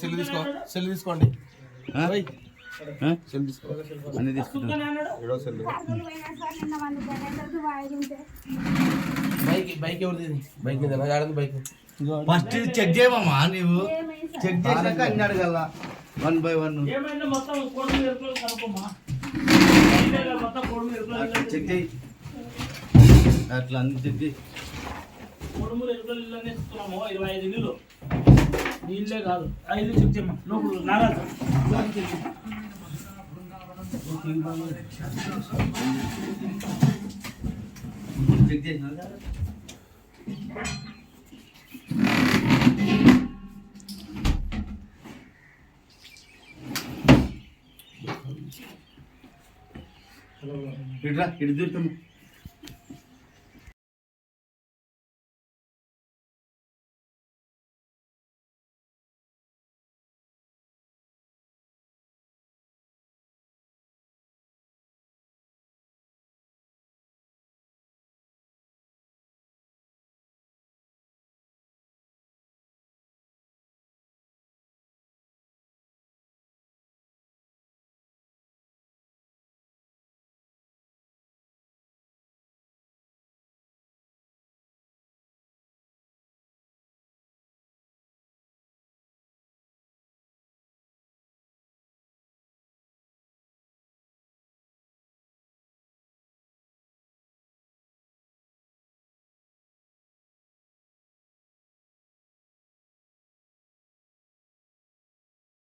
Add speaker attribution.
Speaker 1: Cell తీసుకో cell తీసుకోండి. Cell తీసుకో.
Speaker 2: అన్ని తీసుకుంటా
Speaker 1: ఏడో సెల్ బైక్ బైక్ ఎవరిది బైక్ మీద బైక్.
Speaker 2: ఫస్ట్ చెక్ చేయమమ్మా నీవు.
Speaker 3: ఏమైంది? సార్
Speaker 2: చెక్ చేసినాక అన్ని అడగల. One by one. చెక్ చేయి. అట్లా అన్ని చెక్ చేయి.
Speaker 4: మూడు ఎరుకులు అనేది ఇస్తున్నాము ఇరవై ఐదు ఇల్లు నీళ్ళే కాదు. ఐదు చెక్ లోపల నారాజు. చెక్
Speaker 2: ఇట్రా ఇటు చూస్తాము